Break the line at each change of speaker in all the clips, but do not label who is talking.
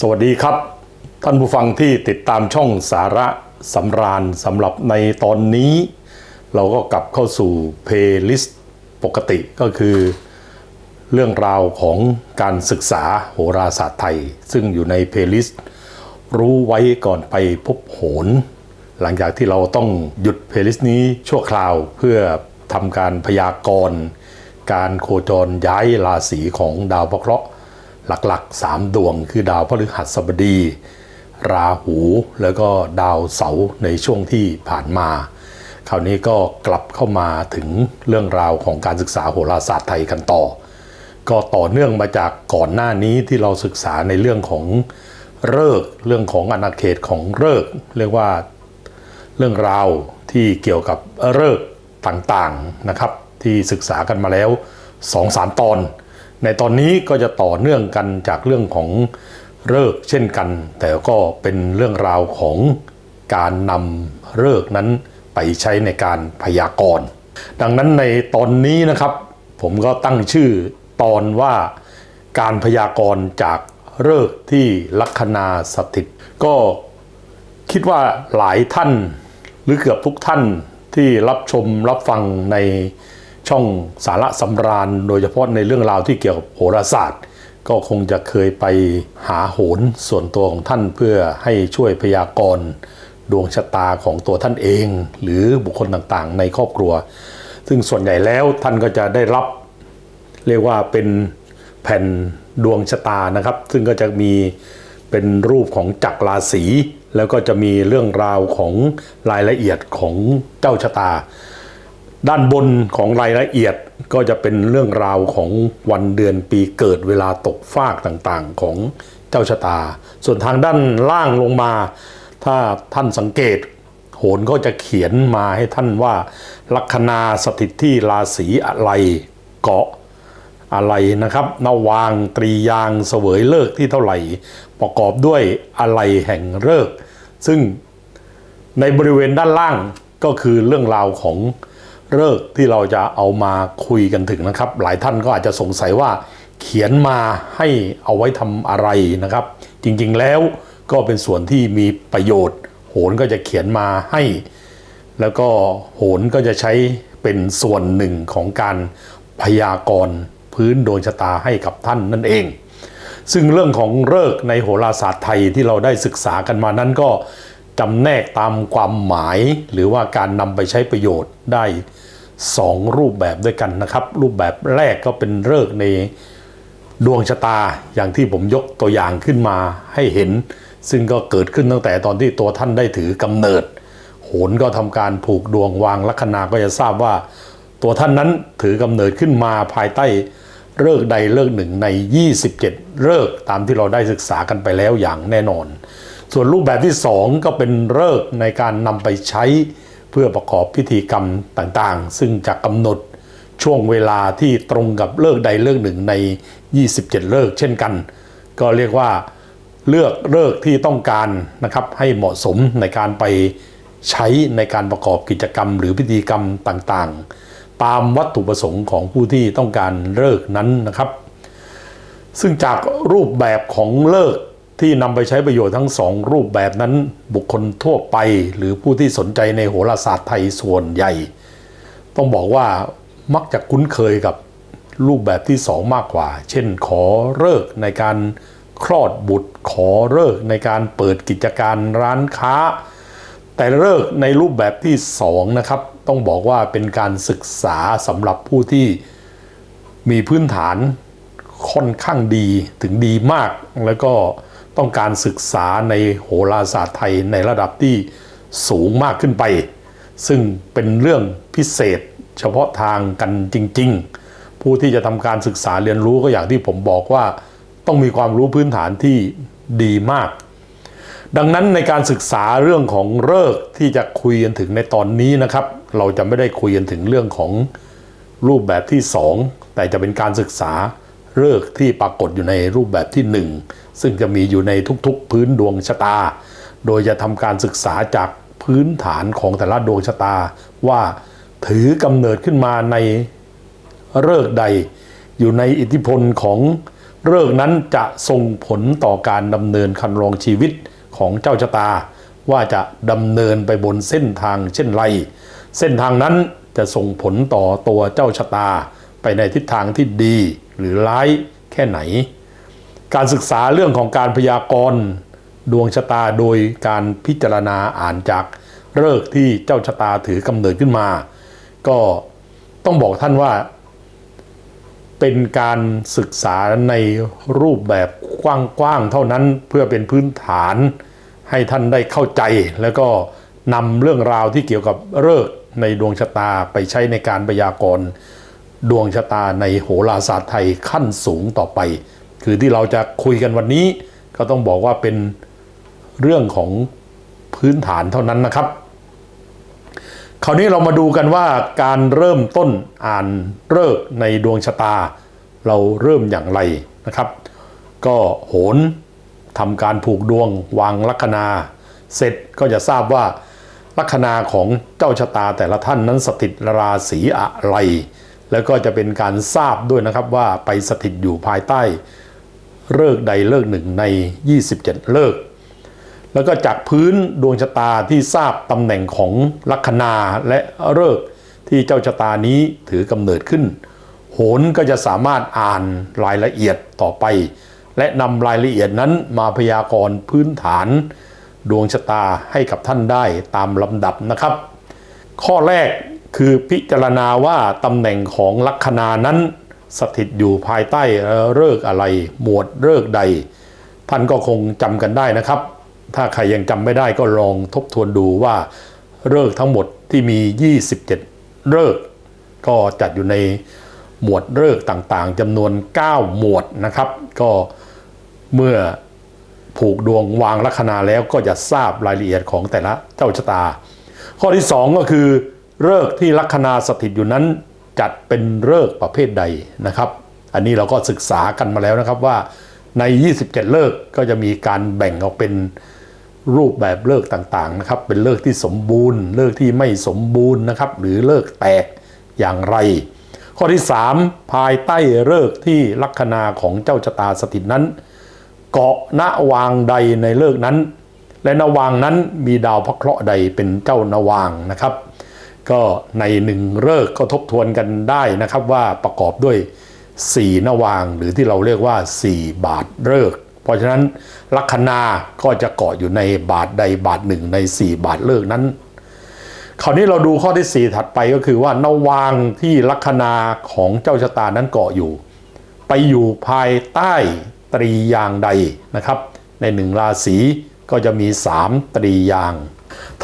สวัสดีครับ ท่านผู้ฟังที่ติดตามช่องสาระสำราญสำหรับในตอนนี้ เราก็กลับเข้าสู่เพลย์ลิสต์ปกติก็คือ เรื่องราวของการศึกษาโหราศาสตร์ไทย ซึ่งอยู่ในเพลย์ลิสต์รู้ไว้ก่อนไปพบโหน หลังจากที่เราต้องหยุดเพลย์ลิสต์นี้ชั่วคราวเพื่อทำการพยากรณ์ การโคจรย้ายราศีของดาวพระเคราะห์ หลักๆ 3 ดวง คือดาวพฤหัสบดี ราหู แล้วก็ดาวเสาร์ในช่วงที่ผ่านมา คราวนี้ก็กลับเข้ามาถึงเรื่องราวของการศึกษาโหราศาสตร์ไทยกันต่อ ก็ต่อเนื่องมาจากก่อนหน้านี้ที่เราศึกษาในเรื่องของเลิกษ์เรื่องของอาณาเขตของเลิกษ์เรียกว่าเรื่องราวที่เกี่ยวกับเลิกษ์ต่างๆนะครับ ที่ศึกษากันมาแล้ว 2-3 ตอน ในตอนนี้ก็จะต่อเนื่องกันจากเรื่องของเลิกเช่นกัน แต่ก็เป็นเรื่องราวของการนำเลิกนั้นไปใช้ในการพยากรณ์ดังนั้นในตอนนี้นะครับ ผมก็ตั้งชื่อตอนว่าการพยากรณ์จากเลิกที่ลัคนาสถิต ก็คิดว่าหลายท่านหรือเกือบทุกท่านที่รับชมรับฟังใน ช่องสาระสำราญ โดยเฉพาะในเรื่องราวที่เกี่ยวกับโหราศาสตร์ ก็คงจะเคยไปหาโหนส่วนตัวของท่านเพื่อให้ช่วยพยากรณ์ดวงชะตาของตัวท่านเอง หรือบุคคลต่างๆ ในครอบครัว ซึ่งส่วนใหญ่แล้วท่านก็จะได้รับ เรียกว่าเป็นแผ่นดวงชะตานะครับ ซึ่งก็จะมีเป็นรูปของจักรราศีแล้วก็จะมีเรื่องราวของรายละเอียดของเจ้าชะตา ด้านบนของรายละเอียดก็จะเป็นเรื่องราวของวันเดือนปีเกิดเวลาตกฟากต่างๆของเจ้าชะตา ส่วนทางด้านล่างลงมา ถ้าท่านสังเกต โหนก็จะเขียนมาให้ท่านว่า ลัคนาสถิตที่ราศีอะไรเกาะอะไรนะครับนวางตรียางเสวยเลิกที่เท่าไหร่ ประกอบด้วยอะไรแห่งเลิก ซึ่งในบริเวณด้านล่างก็คือเรื่องราวของ เลิกษ์ที่เราจะเอามาคุยกันถึงนะครับ หลายท่านก็อาจจะสงสัยว่าเขียนมาให้เอาไว้ทำอะไรนะครับ จริงๆแล้วก็เป็นส่วนที่มีประโยชน์ โหนก็จะเขียนมาให้ แล้วก็โหนก็จะใช้เป็นส่วนหนึ่งของการพยากรณ์พื้นดวงชะตาให้กับท่านนั่นเอง ซึ่งเรื่องของเลิกษ์ในโหราศาสตร์ไทยที่เราได้ศึกษากันมานั้นก็ จำแนกตามความหมายหรือว่าการนำไปใช้ประโยชน์ได้ 2 รูปแบบด้วยกันนะครับ รูปแบบแรกก็เป็นเลิกในดวงชะตาอย่างที่ผมยกตัวอย่างขึ้นมาให้เห็น ซึ่งก็เกิดขึ้นตั้งแต่ตอนที่ตัวท่านได้ถือกำเนิด โหนก็ทำการผูกดวงวางลัคนาก็จะทราบว่า ตัวท่านนั้นถือกำเนิดขึ้นมาภายใต้เลิกใดเลิกหนึ่งใน 27 เลิกตามที่เราได้ศึกษากันไปแล้วอย่างแน่นอน ส่วนรูปแบบที่ 2 ก็เป็นเลิกในการนำไปใช้เพื่อประกอบพิธีกรรมต่างๆ ซึ่งจะกำหนดช่วงเวลาที่ตรงกับเลิกใดเลิกหนึ่งใน 27 เลิกเช่นกัน ก็เรียกว่าเลือกเลิกที่ต้องการนะครับให้เหมาะสมในการไปใช้ในการประกอบกิจกรรม หรือพิธีกรรมต่างๆ ตามวัตถุประสงค์ของผู้ที่ต้องการเลิกนั้นนะครับ ซึ่งจากรูปแบบของเลิก ที่นำไปใช้ประโยชน์ทั้งสองรูปแบบนั้นบุคคลทั่วไป หรือผู้ที่สนใจในโหราศาสตร์ไทยส่วนใหญ่ ต้องบอกว่ามักจะคุ้นเคยกับรูปแบบที่สองมากกว่า เช่นขอเลิกในการคลอดบุตรขอเลิกในการเปิดกิจการร้านค้า แต่เลิกในรูปแบบที่สองนะครับ ต้องบอกว่าเป็นการศึกษาสำหรับผู้ที่มีพื้นฐานค่อนข้างดีถึงดีมากแล้วก็ ต้องการศึกษาในโหราศาสตร์ไทยในระดับที่สูงมากขึ้นไป ซึ่งเป็นเรื่องพิเศษเฉพาะทางกันจริง ๆ ผู้ที่จะทำการศึกษาเรียนรู้ก็อย่างที่ผมบอกว่า ต้องมีความรู้พื้นฐานที่ดีมาก ดังนั้นในการศึกษาเรื่องของเลิกที่จะคุยกันถึงในตอนนี้นะครับ เราจะไม่ได้คุยกันถึงเรื่องของรูปแบบที่ 2 แต่จะเป็นการศึกษาเลิกที่ปรากฏอยู่ในรูปแบบที่ 1 ซึ่งจะมีอยู่ในทุกๆ พื้นดวงชะตา โดยจะทำการศึกษาจากพื้นฐานของแต่ละดวงชะตา ว่าถือกำเนิดขึ้นมาในเลิกใด อยู่ในอิทธิพลของเลิกนั้นจะส่งผลต่อการดำเนินคันรองชีวิตของเจ้าชะตา ว่าจะดำเนินไปบนเส้นทางเช่นไร เส้นทางนั้นจะส่งผลต่อตัวเจ้าชะตา ไปในทิศทางที่ดีหรือร้ายแค่ไหน การศึกษาเรื่องของการพยากรณ์ดวงชะตาโดยการพิจารณาอ่านจากเลิกษ์ที่เจ้าชะตาถือกำเนิดขึ้นมา ก็ต้องบอกท่านว่า เป็นการศึกษาในรูปแบบกว้างๆเท่านั้นเพื่อเป็นพื้นฐานให้ท่านได้เข้าใจ แล้วก็นำเรื่องราวที่เกี่ยวกับเลิกษ์ในดวงชะตาไปใช้ในการพยากรณ์ดวงชะตาในโหราศาสตร์ไทยขั้นสูงต่อไป คือที่เราจะคุยกันวันนี้ ก็ต้องบอกว่าเป็นเรื่องของพื้นฐานเท่านั้นนะครับ คราวนี้เรามาดูกันว่าการเริ่มต้นอ่านเลิกษ์ในดวงชะตา เราเริ่มอย่างไรนะครับ ก็โหนทำการผูกดวงวางลัคนา เสร็จก็จะทราบว่าลัคนาของเจ้าชะตาแต่ละท่านนั้นสถิตราศีอะไร แล้วก็จะเป็นการทราบด้วยนะครับว่าไปสถิตอยู่ภายใต้ เลิกใดเลิกหนึ่งใน 27 เลิก แล้วก็จากพื้นดวงชะตาที่ทราบตำแหน่งของลัคนาและเลิกที่เจ้าชะตานี้ถือกำเนิดขึ้น โหนก็จะสามารถอ่านรายละเอียดต่อไป และนำรายละเอียดนั้นมาพยากรณ์พื้นฐาน ดวงชะตาให้กับท่านได้ตามลำดับนะครับ ข้อแรกคือพิจารณาว่าตำแหน่งของลัคนานั้น สถิตอยู่ภายใต้เลิกอะไร หมวดเลิกใด ท่านก็คงจำกันได้นะครับ ถ้าใครยังจำไม่ได้ก็ลองทบทวนดูว่าเลิกทั้งหมดที่มี 27 เลิกก็จัดอยู่ในหมวดเลิกต่างๆจำนวน 9 หมวดนะครับ ก็เมื่อผูกดวงวางลัคนาแล้วก็จะทราบรายละเอียดของแต่ละเจ้าชะตา ข้อที่ 2 ก็คือเลิกที่ลัคนาสถิตอยู่นั้น จัดเป็นเลิกษ์ประเภทใดนะครับ อันนี้เราก็ศึกษากันมาแล้วนะครับว่าใน 27 เลิกก็จะมีการแบ่งออกเป็นรูปแบบเลิกต่างๆนะครับ เป็นเลิกที่สมบูรณ์ เลิกที่ไม่สมบูรณ์นะครับ หรือเลิกแตกอย่างไร ข้อที่ 3 ภายใต้เลิกที่ลัคนาของเจ้าชะตาสถิตนั้น เกาะณวางใดในเลิกนั้น และนวางนั้นมีดาวพระเคราะห์ใดเป็นเจ้านวางนะครับ ก็ในหนึ่งเลิกก็ทบทวนกันได้นะครับว่าประกอบด้วย4นวางหรือที่เราเรียกว่า 4 บาทเลิกเพราะฉะนั้นลัคนาก็จะเกาะอยู่ในบาทใดบาทหนึ่งใน 4 บาทเลิกนั้น คราวนี้เราดูข้อที่ 4 ถัดไปก็คือว่านวางที่ลัคนาของเจ้าชะตานั้นเกาะอยู่ ไปอยู่ภายใต้ตรียางใดนะครับ ในหนึ่งราศีก็จะมี 3 ตรียาง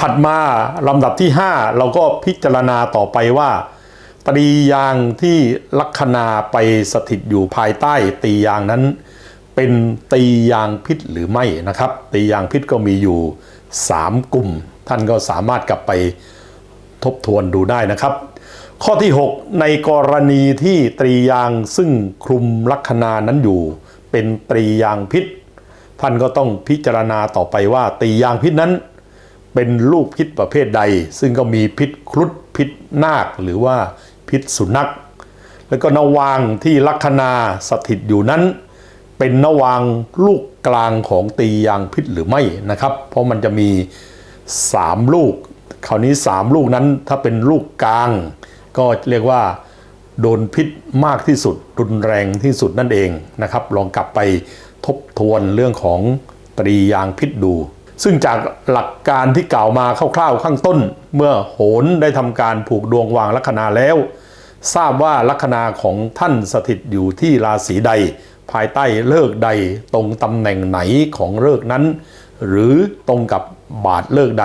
ถัดมาลำดับที่ 5 เราก็พิจารณาต่อไปว่า ตรียางที่ลัคนาไปสถิตอยู่ภายใต้ตรียางนั้น เป็นตรียางพิษหรือไม่นะครับตรียางพิษก็มีอยู่ 3 กลุ่ม ท่านก็สามารถกลับไปทบทวนดูได้นะครับ ข้อที่ 6 ในกรณีที่ตรียางซึ่งคลุมลัคนานั้นอยู่ เป็นตรียางพิษ ท่านก็ต้องพิจารณาต่อไปว่าตรียางพิษนั้น เป็นลูกพิษประเภทใด ซึ่งก็มีพิษครุฑพิษนาค หรือว่าพิษสุนัข แล้วก็นวางที่ลัคนาสถิตอยู่นั้น เป็นนวางลูกกลางของตียางพิษหรือไม่นะครับ เพราะมันจะมี 3 ลูก คราวนี้ 3 ลูกนั้นถ้าเป็นลูกกลาง ก็เรียกว่าโดนพิษมากที่สุด รุนแรงที่สุดนั่นเองนะครับ ลองกลับไปทบทวนเรื่องของตรียางพิษดู ซึ่งจากหลักการที่กล่าวมาคร่าวๆข้างต้น เมื่อโหนได้ทำการผูกดวงวางลัคนาแล้ว ทราบว่าลัคนาของท่านสถิตอยู่ที่ราศีใด ภายใต้เลิกใดตรงตำแหน่งไหนของเลิกนั้น หรือตรงกับบาทเลิกใด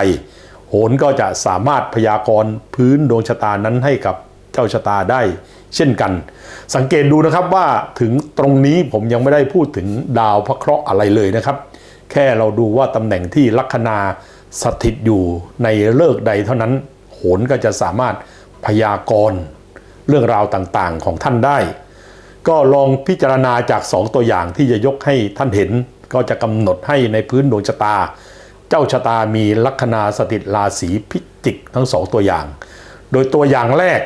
โหนก็จะสามารถพยากรณ์พื้นดวงชะตานั้นให้กับเจ้าชะตาได้เช่นกัน สังเกตดูนะครับว่าถึงตรงนี้ผมยังไม่ได้พูดถึงดาวพระเคราะห์อะไรเลยนะครับ แค่เราดูว่าตำแหน่งที่ลัคนาสถิตอยู่ในเลิกใดเท่านั้น โหนก็จะสามารถพยากรณ์เรื่องราวต่างๆของท่านได้ ก็ลองพิจารณาจาก 2 ตัวอย่างที่จะยกให้ท่านเห็น ก็จะกำหนดให้ในพื้นดวงชะตา เจ้าชะตามีลัคนาสถิตราศีพิจิกทั้งสองตัวอย่าง โดยตัวอย่างแรก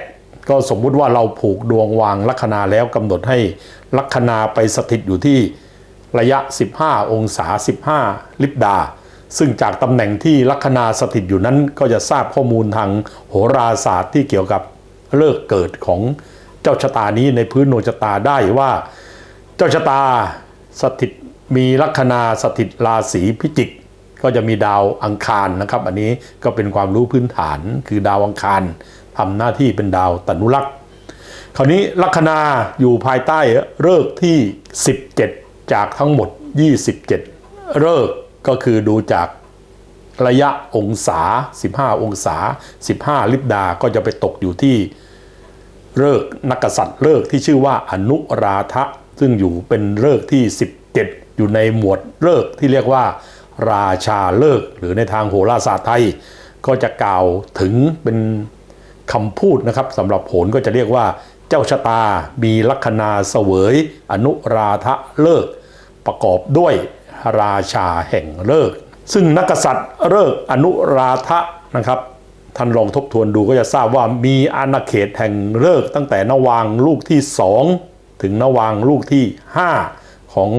ก็สมมุติว่าเราผูกดวงวางลัคนาแล้วกำหนดให้ลัคนาไปสถิตอยู่ที่ ระยะ 15 องศา 15 ลิบดา ซึ่งจากตำแหน่งที่ลัคนาสถิตอยู่นั้นก็จะทราบข้อมูลทางโหราศาสตร์ที่เกี่ยวกับเลิกเกิดของเจ้าชะตานี้ในพื้นดวงชะตาได้ว่า เจ้าชะตาสถิตมีลัคนาสถิตราศีพิจิก ก็จะมีดาวอังคารนะครับ อันนี้ก็เป็นความรู้พื้นฐานคือดาวอังคารทำหน้าที่เป็นดาวตนุลักษ์คราวนี้ลัคนาอยู่ภายใต้เลิกที่ 17 จากทั้งหมด 27 เลิกก็คือดูจากระยะองศา 15 องศา 15 ลิบดา ก็จะไปตกอยู่ที่เลิกนักษัตริย์เลิกที่ชื่อว่าอนุราธะซึ่งอยู่เป็นเลิกที่ 17 อยู่ในหมวดเลิกที่เรียกว่า ราชาเลิกหรือในทางโหราศาสตร์ไทย ก็จะกล่าวถึงเป็นคำพูดนะครับสำหรับโหนก็จะเรียกว่า เจ้าชะตามีลัคนาเสวย อนุราธะเลิก ประกอบด้วยราชาแห่งเลิก ซึ่งนักษัตริย์เลิกอนุราธะนะครับท่านลองทบทวนดูก็จะทราบว่ามีอาณาเขตแห่งเลิกตั้งแต่นวางลูกที่2ถึงนวางลูกที่ 5 ของ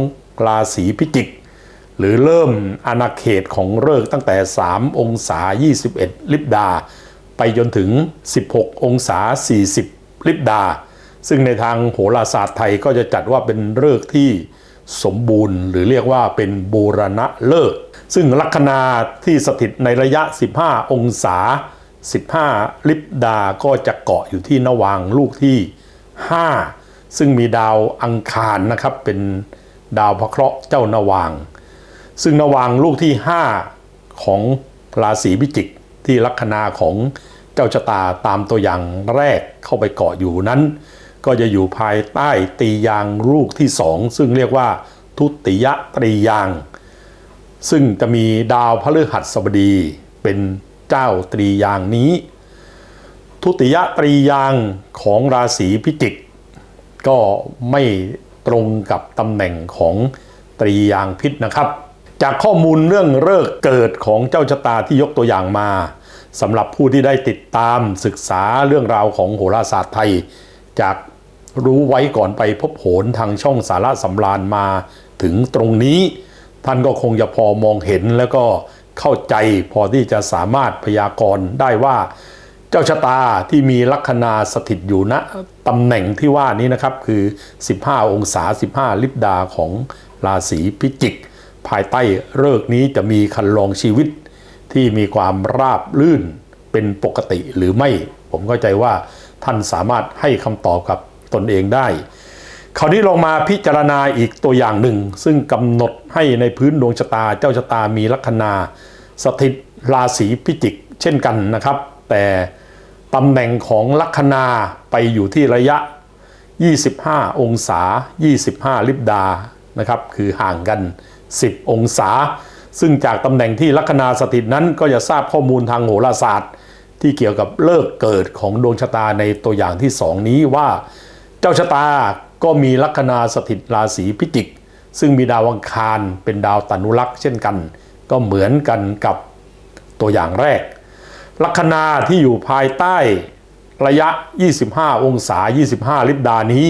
ราศีพิจิก หรือเริ่มอาณาเขตของเลิกตั้งแต่ 3 องศา 21 ลิบดา ไปจนถึง 16 องศา 40 ลิบดา ซึ่งในทางโหราศาสตร์ไทยก็จะจัดว่าเป็นเลิกษ์ที่สมบูรณ์ หรือเรียกว่าเป็นบูรณะเลิกษ์ซึ่งลัคนาที่สถิตในระยะ 15 องศา 15 ลิบดาก็จะเกาะอยู่ที่นวางลูกที่ 5 ซึ่งมีดาวอังคารนะครับเป็นดาวพระเคราะห์เจ้านวาง ซึ่งนวางลูกที่ 5 ของราศีพิจิกที่ลัคนาของ เจ้าชะตาตามตัวอย่างแรกเข้าไปเกาะอยู่นั้น ก็จะอยู่ภายใต้ตียางลูกที่สองซึ่งเรียกว่าทุติยตรียาง ซึ่งจะมีดาวพฤหัสบดีเป็นเจ้าตรียางนี้ ทุติยตรียางของราศีพิจิก ก็ไม่ตรงกับตำแหน่งของตรียางพิษนะครับ จากข้อมูลเรื่องเลิกเกิดของเจ้าชะตาที่ยกตัวอย่างมา สำหรับผู้ที่ได้ติดตามศึกษาเรื่องราวของโหราศาสตร์ไทย จากรู้ไว้ก่อนไปพบโหนทางช่องสาระสำราญมาถึงตรงนี้ ท่านก็คงจะพอมองเห็นแล้วก็เข้าใจพอที่จะสามารถพยากรณ์ได้ว่า เจ้าชะตาที่มีลัคนาสถิตอยู่ณตำแหน่งที่ว่านี้นะครับคือ 15 องศา 15 ลิบดาของราศีพิจิก ภายใต้เลิกนี้จะมีคันลองชีวิต ที่มีความราบลื่นเป็นปกติหรือไม่ ผมเข้าใจว่าท่านสามารถให้คำตอบกับตนเองได้ คราวนี้ลองมาพิจารณาอีกตัวอย่างหนึ่ง ซึ่งกำหนดให้ในพื้นดวงชะตาเจ้าชะตามีลัคนาสถิตราศีพิจิกเช่นกันนะครับ แต่ตำแหน่งของลัคนาไปอยู่ที่ระยะ 25 องศา 25 ลิบดานะครับ คือห่างกัน 10 องศา ซึ่งจากตำแหน่งที่ลัคนาสถิตนั้นก็จะทราบข้อมูลทางโหราศาสตร์ ที่เกี่ยวกับเลิกเกิดของดวงชะตาในตัวอย่างที่สองนี้ว่า เจ้าชะตาก็มีลัคนาสถิตราศีพิจิก ซึ่งมีดาวอังคารเป็นดาวตนุลักษ์เช่นกัน ก็เหมือนกันกับตัวอย่างแรก ลัคนาที่อยู่ภายใต้ระยะ 25 องศา 25 ลิบดานี้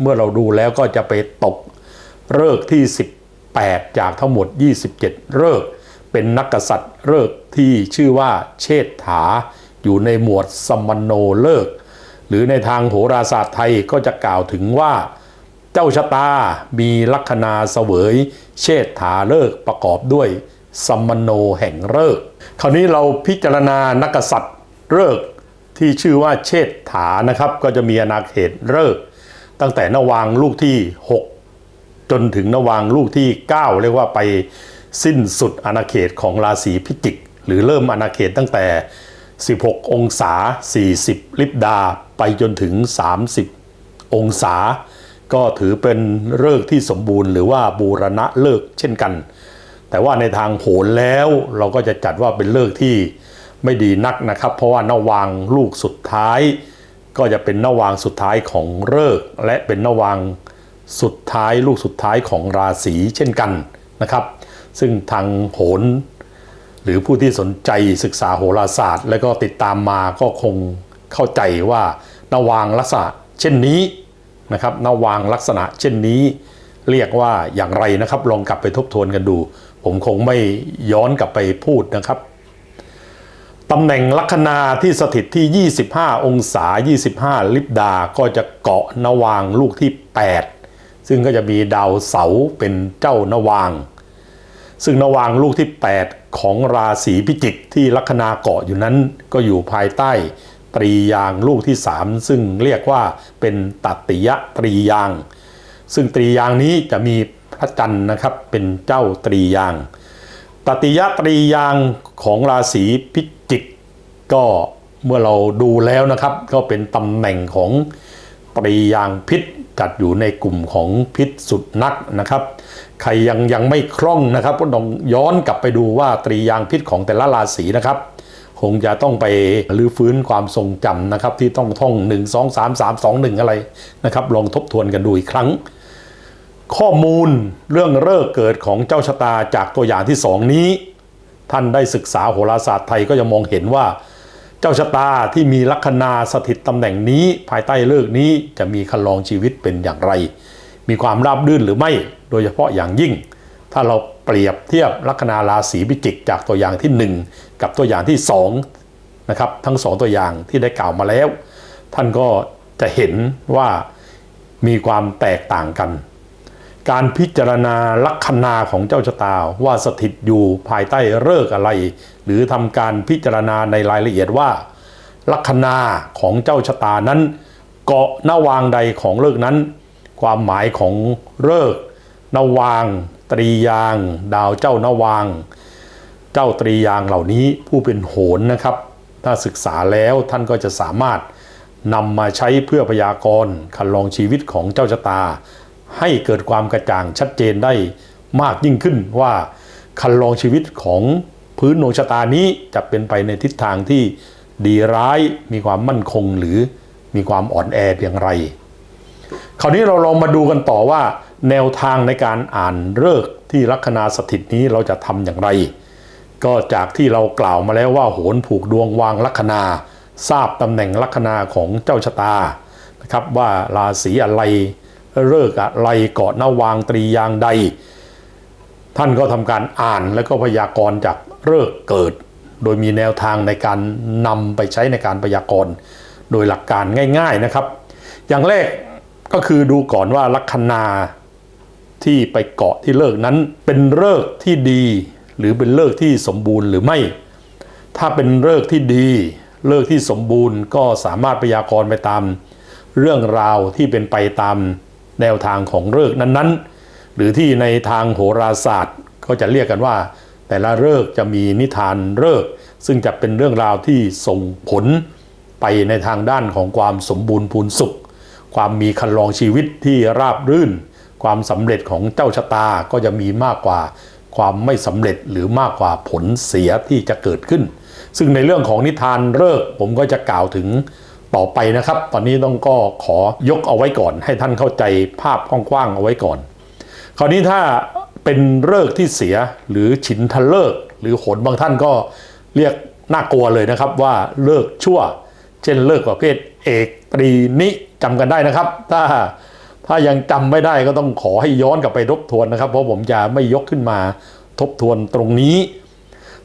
เมื่อเราดูแล้วก็จะไปตกเลิกที่ 10 8 จากทั้งหมด 27 เลิกเป็นนักกษัตริย์เลิกที่ชื่อว่าเชษฐา อยู่ในหมวดสมโนเลิก หรือในทางโหราศาสตร์ไทยก็จะกล่าวถึงว่า เจ้าชะตามีลัคนาเสวย เชษฐาเลิกประกอบด้วยสมโนแห่งเลิก คราวนี้เราพิจารณานักษัตริย์เลิกที่ชื่อว่าเชษฐานะครับ ก็จะมีอนาเขตเลิก ตั้งแต่นวางลูกที่ 6 จนถึงนวางลูกที่ 9 เรียกว่าไปสิ้นสุดอาณาเขตของราศีพิจิก หรือเริ่มอาณาเขตตั้งแต่ 16 องศา 40 ลิบดา ไปจนถึง 30 องศา ก็ถือเป็นเลิกที่สมบูรณ์หรือว่าบูรณะเลิกเช่นกัน แต่ว่าในทางโหรแล้วเราก็จะจัดว่าเป็นเลิกที่ไม่ดีนักนะครับ เพราะว่านวางลูกสุดท้าย ก็จะเป็นนวางสุดท้ายของเลิกและเป็นนวาง สุดท้ายลูกสุดท้ายของราศีเช่นกันนะครับ ซึ่งทางโหรหรือผู้ที่สนใจศึกษาโหราศาสตร์ และก็ติดตามมาก็คงเข้าใจว่านวางลักษณะเช่นนี้นะครับนวางลักษณะเช่นนี้ เรียกว่าอย่างไรนะครับ ลองกลับไปทบทวนกันดู ผมคงไม่ย้อนกลับไปพูดนะครับตำแหน่งลัคนาที่สถิตที่ 25 องศา 25 ลิบดา ก็จะเกาะนวางลูกที่ 8 ซึ่งก็จะมีดาวเสาร์เป็นเจ้านวาง ซึ่งนวางลูกที่ 8 ของราศีพิจิกที่ลัคนาเกาะอยู่นั้นก็อยู่ภายใต้ตรียางลูกที่ 3 ซึ่งเรียกว่าเป็นตัตติยะตรียาง ซึ่งตรียางนี้จะมีพระจันทร์นะครับเป็นเจ้าตรียาง ตติยะตรียางของราศีพิจิกก็เมื่อเราดูแล้วนะครับ ก็เป็นตำแหน่งของตรียางพิษ จัดอยู่ในกลุ่มของพิษสุดนักนะครับ ใครยังยังไม่คล่องนะครับก็ต้องย้อนกลับไปดูว่าตรียางพิษของแต่ละราศีนะครับ คงจะต้องไปรื้อฟื้นความทรงจำนะครับ ที่ต้องท่อง 1 2 3 3 2 1 อะไรนะครับ ลองทบทวนกันดูอีกครั้ง ข้อมูลเรื่องเลิกเกิดของเจ้าชะตาจากตัวอย่างที่สองนี้ ท่านได้ศึกษาโหราศาสตร์ไทยก็จะมองเห็นว่า เจ้าชะตาที่มีลัคนาสถิตตำแหน่งนี้ภายใต้เลิกนี้จะมีคันลองชีวิตเป็นอย่างไร มีความราบรื่นหรือไม่ โดยเฉพาะอย่างยิ่ง ถ้าเราเปรียบเทียบลัคนาราศีพิจิกจากตัวอย่างที่ 1 กับตัวอย่างที่2นะครับทั้งสองตัวอย่างที่ได้กล่าวมาแล้ว ท่านก็จะเห็นว่ามีความแตกต่างกัน การพิจารณาลัคนาของเจ้าชะตาว่าสถิตอยู่ภายใต้เลิกอะไร หรือทำการพิจารณาในรายละเอียดว่า ลัคนาของเจ้าชะตานั้น เกาะนวางใดของเลิกนั้น ความหมายของเลิกษ์นวาง ตรียาง ดาวเจ้านวาง เจ้าตรียางเหล่านี้ผู้เป็นโหรนะครับ ถ้าศึกษาแล้วท่านก็จะสามารถนำมาใช้เพื่อพยากรณ์คันลองชีวิตของเจ้าชะตา ให้เกิดความกระจ่างชัดเจนได้มากยิ่งขึ้นว่าคันลองชีวิตของพื้นดวงชะตานี้จะเป็นไปในทิศทางที่ดีร้ายมีความมั่นคงหรือมีความอ่อนแอเพียงไร คราวนี้เราลองมาดูกันต่อว่า แนวทางในการอ่านเลิกที่ลัคนาสถิตนี้เราจะทำอย่างไร ก็จากที่เรากล่าวมาแล้วว่าโหนผูกดวงวางลัคนา ทราบตำแหน่งลัคนาของเจ้าชะตานะครับว่าราศีอะไร เลิกอะไรเกาะนาวางตรียางใด ท่านก็ทำการอ่านแล้วก็พยากรณ์จากเลิกเกิด โดยมีแนวทางในการนำไปใช้ในการพยากรณ์โดยหลักการง่าย ๆนะครับ อย่างแรกก็คือดูก่อนว่าลัคนาที่ไปเกาะที่เลิกนั้นเป็นเลิกที่ดี หรือเป็นเลิกที่สมบูรณ์หรือไม่ ถ้าเป็นเลิกที่ดี เลิกที่สมบูรณ์ก็สามารถพยากรณ์ไปตาม เรื่องราวที่เป็นไปตาม แนวทางของเลิกนั้นๆ หรือที่ในทางโหราศาสตร์ก็จะเรียกกันว่า แต่ละเลิกจะมีนิทานเลิกซึ่งจะเป็นเรื่องราวที่ส่งผลไปในทางด้านของความสมบูรณ์พูนสุข ความมีคันลองชีวิตที่ราบรื่น ความสำเร็จของเจ้าชะตาก็จะมีมากกว่าความไม่สำเร็จหรือมากกว่าผลเสียที่จะเกิดขึ้น ซึ่งในเรื่องของนิทานเลิกผมก็จะกล่าวถึง ต่อไปนะครับ ตอนนี้ต้องก็ขอยกเอาไว้ก่อน ให้ท่านเข้าใจภาพกว้างๆเอาไว้ก่อน คราวนี้ถ้าเป็นเลิกที่เสียหรือฉินทะเลิก หรือโหนบางท่านก็เรียกน่ากลัวเลยนะครับว่าเลิกชั่ว เช่นเลิกประเภทเอกตรีนิจำกันได้นะครับ ถ้าถ้ายังจำไม่ได้ก็ต้องขอให้ย้อนกลับไปทบทวนนะครับ เพราะผมจะไม่ยกขึ้นมาทบทวนตรงนี้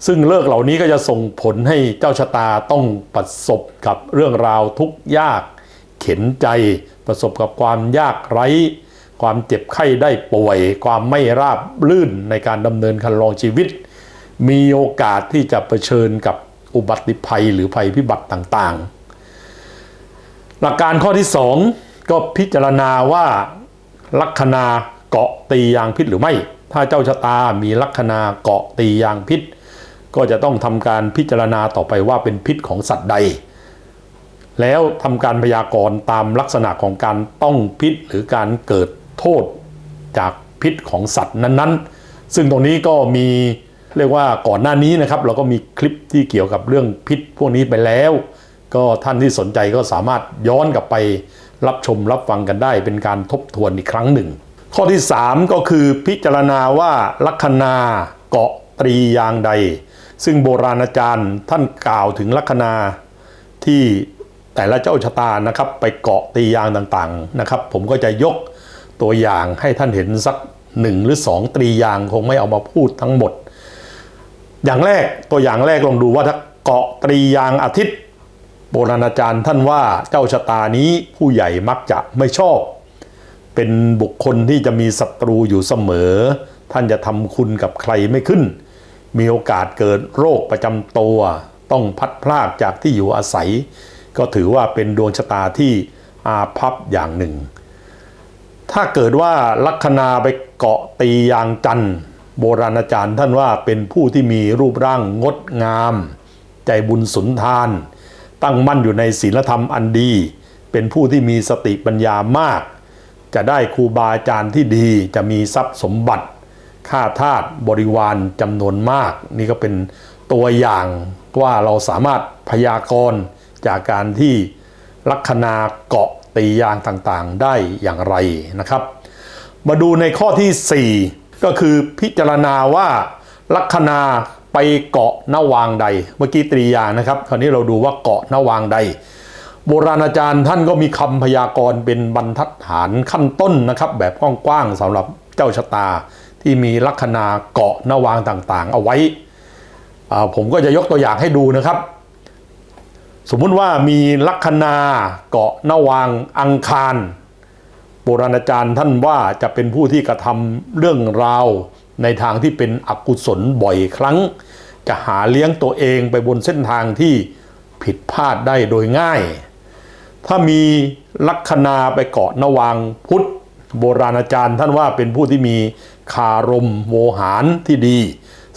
ซึ่งเลิกเหล่านี้ก็จะส่งผลให้เจ้าชะตาต้องประสบกับเรื่องราวทุกยาก เข็นใจประสบกับความยากไร้ ความเจ็บไข้ได้ป่วย ความไม่ราบลื่นในการดำเนินคันลองชีวิต มีโอกาสที่จะเผชิญกับอุบัติภัยหรือภัยพิบัติต่างๆ หลักการข้อที่ 2 ก็พิจารณาว่าลัคนาเกาะตียางพิษหรือไม่ ถ้าเจ้าชะตามีลัคนาเกาะตียางพิษ ก็จะต้องทำการพิจารณาต่อไปว่าเป็นพิษของสัตว์ใด แล้วทำการพยากรณ์ตามลักษณะของการต้องพิษหรือการเกิดโทษจากพิษของสัตว์นั้นๆ ซึ่งตรงนี้ก็มีเรียกว่าก่อนหน้านี้นะครับ เราก็มีคลิปที่เกี่ยวกับเรื่องพิษพวกนี้ไปแล้ว ก็ท่านที่สนใจก็สามารถย้อนกลับไปรับชมรับฟังกันได้ เป็นการทบทวนอีกครั้งหนึ่ง ข้อที่ 3 ก็คือพิจารณาว่าลัคนาเกาะตรีอย่างใด ซึ่งโบราณอาจารย์ท่านกล่าวถึงลัคนาที่แต่ละเจ้าชะตานะครับไปเกาะตียางต่างๆนะครับ ผมก็จะยกตัวอย่างให้ท่านเห็นสักหนึ่งหรือสองตรียางคงไม่เอามาพูดทั้งหมด อย่างแรกตัวอย่างแรกลองดูว่าถ้าเกาะตรียางอาทิตย์ โบราณอาจารย์ท่านว่าเจ้าชะตานี้ผู้ใหญ่มักจะไม่ชอบ เป็นบุคคลที่จะมีศัตรูอยู่เสมอ ท่านจะทำคุณกับใครไม่ขึ้น มีโอกาสเกิดโรคประจำตัว ต้องพัดพลากจากที่อยู่อาศัย ก็ถือว่าเป็นดวงชะตาที่อาภัพอย่างหนึ่ง ถ้าเกิดว่าลัคนาไปเกาะตียางจันทร์โบราณอาจารย์ท่านว่าเป็นผู้ที่มีรูปร่างงดงาม ใจบุญสุนทาน ตั้งมั่นอยู่ในศีลธรรมอันดี เป็นผู้ที่มีสติปัญญามาก จะได้ครูบาอาจารย์ที่ดีจะมีทรัพย์สมบัติ ข้าทาสบริวารจำนวนมาก นี่ก็เป็นตัวอย่างว่าเราสามารถพยากรณ์จากการที่ลัคนาเกาะตียางต่างๆได้อย่างไรนะครับ มาดูในข้อที่ 4 ก็คือพิจารณาว่าลัคนาไปเกาะนวางใด เมื่อกี้ตรียางนะครับ คราวนี้เราดูว่าเกาะนวางใด โบราณอาจารย์ท่านก็มีคำพยากรณ์เป็นบรรทัดฐานขั้นต้นนะครับ แบบกว้างๆสำหรับเจ้าชะตา ที่มีลัคนาเกาะนาวางต่างๆ เอาไว้ ผมก็จะยกตัวอย่างให้ดูนะครับ สมมุติว่ามีลัคนาเกาะนาวางอังคาร โบราณอาจารย์ท่านว่าจะเป็นผู้ที่กระทำเรื่องราวในทางที่เป็นอกุศลบ่อยครั้ง จะหาเลี้ยงตัวเองไปบนเส้นทางที่ผิดพลาดได้โดยง่าย ถ้ามีลัคนาไปเกาะนวางพุทธ โบราณอาจารย์ท่านว่าเป็นผู้ที่มี คารมโวหารที่ดี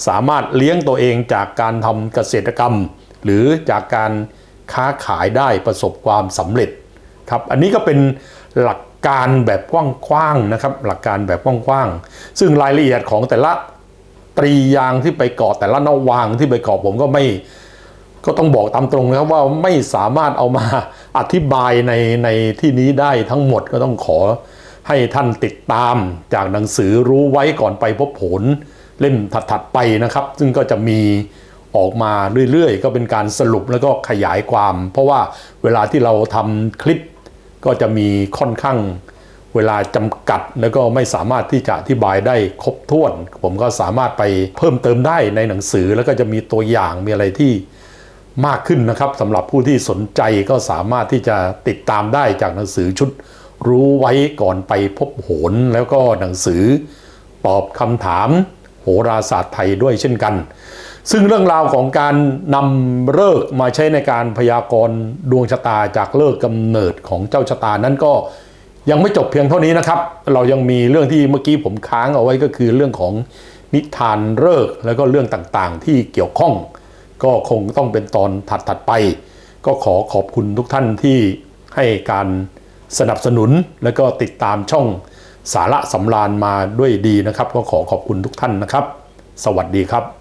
สามารถเลี้ยงตัวเองจากการทำเกษตรกรรม หรือจากการค้าขายได้ประสบความสำเร็จครับอันนี้ก็เป็นหลักการแบบกว้างๆนะครับ หลักการแบบกว้างๆซึ่งรายละเอียดของแต่ละตรียางที่ไปเกาะแต่ละนวางที่ไปเกาะผมก็ไม่ก็ต้องบอกตามตรงนะครับว่าไม่สามารถเอามาอธิบายในในที่นี้ได้ทั้งหมดก็ต้องขอ ให้ท่านติดตามจากหนังสือรู้ไว้ก่อนไปพบผล เล่มถัดๆไปนะครับ ซึ่งก็จะมีออกมาเรื่อยๆ ก็เป็นการสรุปแล้วก็ขยายความ เพราะว่าเวลาที่เราทำคลิป ก็จะมีค่อนข้างเวลาจำกัดแล้วก็ไม่สามารถที่จะอธิบายได้ครบถ้วน ผมก็สามารถไปเพิ่มเติมได้ในหนังสือแล้วก็จะมีตัวอย่างมีอะไรที่มากขึ้นนะครับสำหรับผู้ที่สนใจก็สามารถที่จะติดตามได้จากหนังสือชุด รู้ไว้ก่อนไปพบโหนแล้วก็หนังสือตอบคำถามโหราศาสตร์ไทยด้วยเช่นกัน ซึ่งเรื่องราวของการนำเลิกมาใช้ในการพยากรณ์ดวงชะตาจากเลิกกำเนิดของเจ้าชะตานั้นก็ยังไม่จบเพียงเท่านี้นะครับ เรายังมีเรื่องที่เมื่อกี้ผมค้างเอาไว้ก็คือเรื่องของนิทานเลิกแล้วก็เรื่องต่างๆ ที่เกี่ยวข้อง ก็คงต้องเป็นตอนถัดๆไป ก็ขอขอบคุณทุกท่านที่ให้การ สนับสนุนและก็ติดตามช่องสาระสำราญมาด้วยดีนะครับ ก็ขอขอบคุณทุกท่านนะครับ สวัสดีครับ